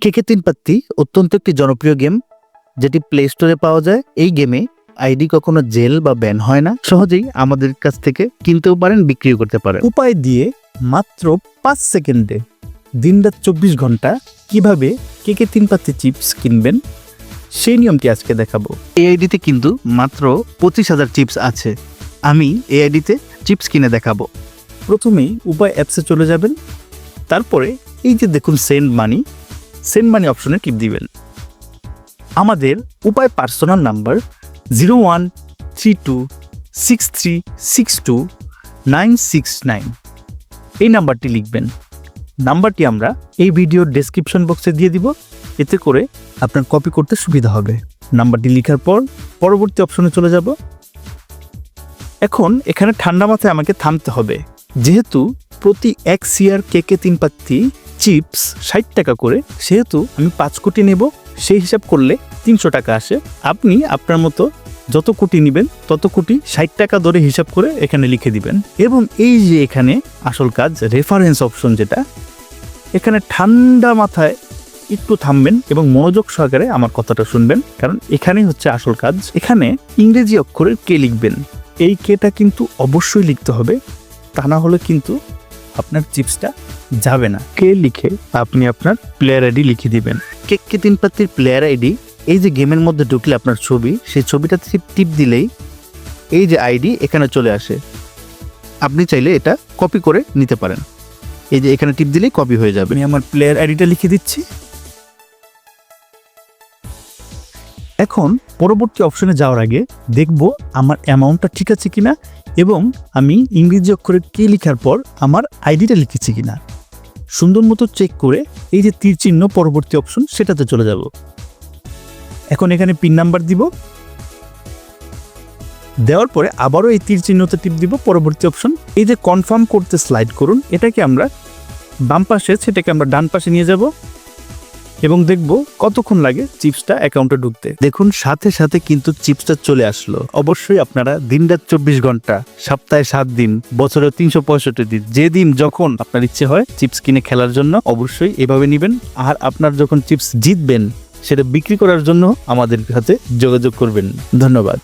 কেকে তিন পাত্তি অত্যন্ত একটি জনপ্রিয় গেম যেটি প্লে স্টোরে পাওয়া যায়। এই গেমে আইডি কখনো জেল বা ব্যান হয় না। সহজেই আমাদের কাছ থেকে কিনতেও পারেন বিক্রিও করতে পারেন। উপায় দিয়ে মাত্র পাঁচ সেকেন্ডে দিনরাত চব্বিশ ঘণ্টা কীভাবে কেকে তিন পাত্তি চিপস কিনবেন সেই নিয়মটি আজকে দেখাবো। এই আইডিতে কিন্তু মাত্র পঁচিশ হাজার চিপস আছে। আমি এই আইডিতে চিপস কিনে দেখাবো। প্রথমেই উপায় অ্যাপসে চলে যাবেন। তারপরে এই যে দেখুন সেন্ড মানি সেন্ড মানি অপশনে টিপ দিবেন। আমাদের উপায় personal number zero one three two six three six two nine six nine. এই নাম্বারটি লিখবেন। নাম্বারটি আমরা এই ভিডিওর ডেসক্রিপশন বক্সে দিয়ে দিব। এতে করে আপনার কপি করতে সুবিধা হবে। নাম্বারটি লেখার পর পরবর্তী অপশনে চলে যাব। এখন এখানে ঠান্ডা মাথায় আমাকে থামতে হবে। যেহেতু প্রতি এক সিয়ার কেকে তিন পাত্তি চিপস ষাট টাকা করে। সেহেতু আমি পাঁচ কোটি নেব, সেই হিসাব করলে তিনশো টাকা আসে। আপনি আপনার মতো যত কোটি নেবেন, তত কোটি ষাট টাকা ধরে হিসাব করে এখানে লিখে দিবেন। এবং এই যে এখানে আসল কাজ রেফারেন্স অপশন যেটা, এখানে ঠান্ডা মাথায় একটু থামবেন এবং মনোযোগ সহকারে আমার কথাটা শুনবেন, কারণ এখানেই হচ্ছে আসল কাজ। এখানে ইংরেজি অক্ষরের কে লিখবেন? এই কেটা কিন্তু অবশ্যই লিখতে হবে, তা না হলে কিন্তু আপনার চিপসটা যাবে না। কে লিখে আপনি আপনার প্লেয়ার আইডি লিখে দিবেন? কে তিন পাত্তির প্লেয়ার আইডি এই যে গেমের মধ্যে ঢুকলে আপনার ছবি সেই ছবিটা টিপ টিপ দিলেই এই যে আইডি এখানে চলে আসে। আপনি চাইলে এটা কপি করে নিতে পারেন। এই যে এখানে টিপ দিলেই কপি হয়ে যাবে। আমি আমার প্লেয়ার আইডিটা লিখে দিচ্ছি। এখন পরবর্তী অপশনে যাওয়ার আগে দেখব আমার অ্যামাউন্টটা ঠিক আছে কিনা এবং আমি ইংরেজি অক্ষরে কে লেখার পর আমার আইডিটা লিখেছি কিনা। সুন্দর মতো চেক করে এই যে তীর চিহ্ন পরবর্তী অপশন সেটাতে চলে যাব। এখন এখানে পিন নাম্বার দিব। দেওয়ার পরে আবারও এই তীর চিহ্নতে টিপ দিব পরবর্তী অপশন এই যে কনফার্ম করতে স্লাইড করুন, এটাকে আমরা বাম পাশে, সেটাকে আমরা ডান পাশে নিয়ে যাব। এবং দেখব কতক্ষণ লাগে চিপসটা অ্যাকাউন্টে ঢুকতে। দেখুন, সাথে সাথে কিন্তু চিপসটা চলে আসলো। অবশ্যই আপনারা দিন রাত চব্বিশ ঘণ্টা, সপ্তাহে সাত দিন, বছরে তিনশো পঁয়ষট্টি দিন যেদিন যখন আপনার ইচ্ছে হয় চিপস কিনে খেলার জন্য, অবশ্যই এভাবে নেবেন। আর আপনার যখন চিপস জিতবেন, সেটা বিক্রি করার জন্য আমাদের সাথে যোগাযোগ করবেন। ধন্যবাদ।